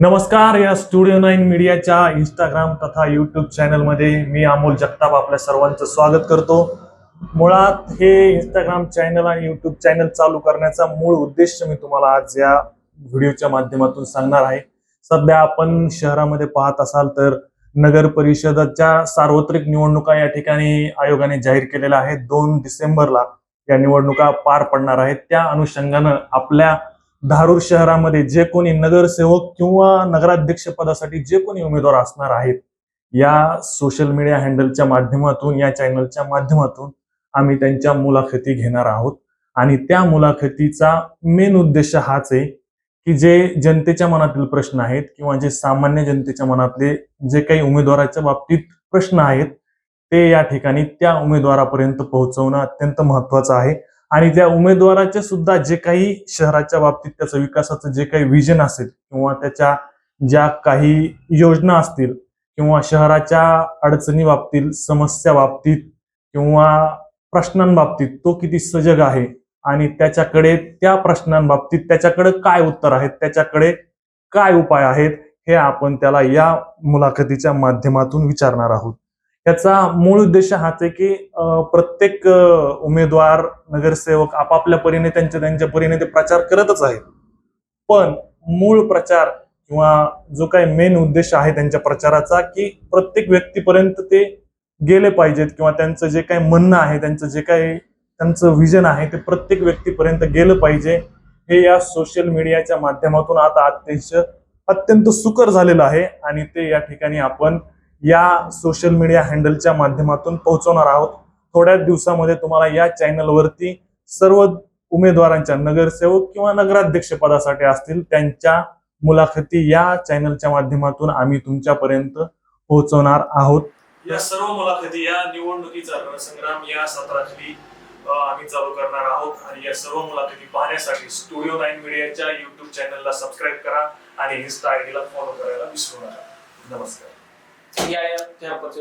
नमस्कार या studio nine मीडियाच्या इंस्टाग्राम तथा युट्यूब चॅनलमध्ये मी अमोल जगताप आपल्या सर्वांचं स्वागत करतो. मुळात हे इंस्टाग्राम चॅनल आणि युट्यूब चॅनल चालू करण्याचा मूळ उद्देश मी तुम्हाला आज या व्हिडिओच्या माध्यमातून सांगणार आहे. सध्या आपण शहरामध्ये पाहत असाल तर नगर परिषदाच्या सार्वत्रिक निवडणुका या ठिकाणी आयोगाने जाहीर केलेल्या आहेत. दोन डिसेंबरला या निवडणुका पार पडणार आहेत. त्या अनुषंगानं आपल्या धारूर शहरामध्ये जे कोणी नगरसेवक किंवा नगराध्यक्ष पदासाठी जे कोणी उमेदवार असणार आहेत या सोशल मीडिया हँडलच्या माध्यमातून या चॅनलच्या माध्यमातून आम्ही त्यांच्या मुलाखती घेणार आहोत. आणि त्या मुलाखतीचा मेन उद्देश हाच आहे की जे जनतेच्या मनातील प्रश्न आहेत किंवा जे सामान्य जनतेच्या मनातले जे काही उमेदवाराच्या बाबतीत प्रश्न आहेत ते या ठिकाणी त्या उमेदवारापर्यंत पोहोचवणं अत्यंत महत्वाचं आहे. आणि त्या उमेदवाराचे सुद्धा जे काही शहराच्या बाबतीत त्याचं विकासाचं जे काही विजन असेल किंवा त्याच्या ज्या काही योजना असतील किंवा शहराच्या अडचणी बाबतीत समस्या बाबतीत किंवा प्रश्नांबाबतीत तो किती सजग आहे आणि त्याच्याकडे त्या प्रश्नांबाबतीत त्याच्याकडे काय उत्तर आहेत त्याच्याकडे काय उपाय आहेत हे आपण त्याला या मुलाखतीच्या माध्यमातून विचारणार आहोत. याचा मूळ उद्देश हाच आहे की प्रत्येक उमेदवार नगरसेवक आपापल्या परीने त्यांच्या त्यांच्या परीने ते प्रचार करतच आहेत. पण मूळ प्रचार किंवा जो काही मेन उद्देश आहे त्यांच्या प्रचाराचा की प्रत्येक व्यक्तीपर्यंत ते गेले पाहिजेत किंवा त्यांचं जे काही म्हणणं आहे त्यांचं जे काही त्यांचं विजन आहे ते प्रत्येक व्यक्तीपर्यंत गेलं पाहिजे. हे या सोशल मीडियाच्या माध्यमातून आता अत्यंत अत्यंत सुकर झालेलं आहे आणि ते या ठिकाणी आपण या सोशल मीडिया हँडलच्या माध्यमातून पोहोचवणार आहोत. थोड्याच दिवसामध्ये तुम्हाला या चॅनलवरती सर्व उमेदवारांच्या नगरसेवक किंवा नगराध्यक्ष पदासाठी असतील त्यांच्या मुलाखती या चॅनलच्या माध्यमातून आम्ही तुमच्यापर्यंत पोहोचवणार आहोत. या सर्व मुलाखती या निवडणुकीचा रणसंग्राम या सत्रातली आम्ही चालू करणार आहोत. आणि या सर्व मुलाखती पाहण्यासाठी स्टुडिओ नाईन मीडियाच्या युट्यूब चॅनलला सबस्क्राईब करा आणि इन्स्टा आयडीला फॉलो करायला विसरू नका. नमस्कार. या या त्या पद्धतीने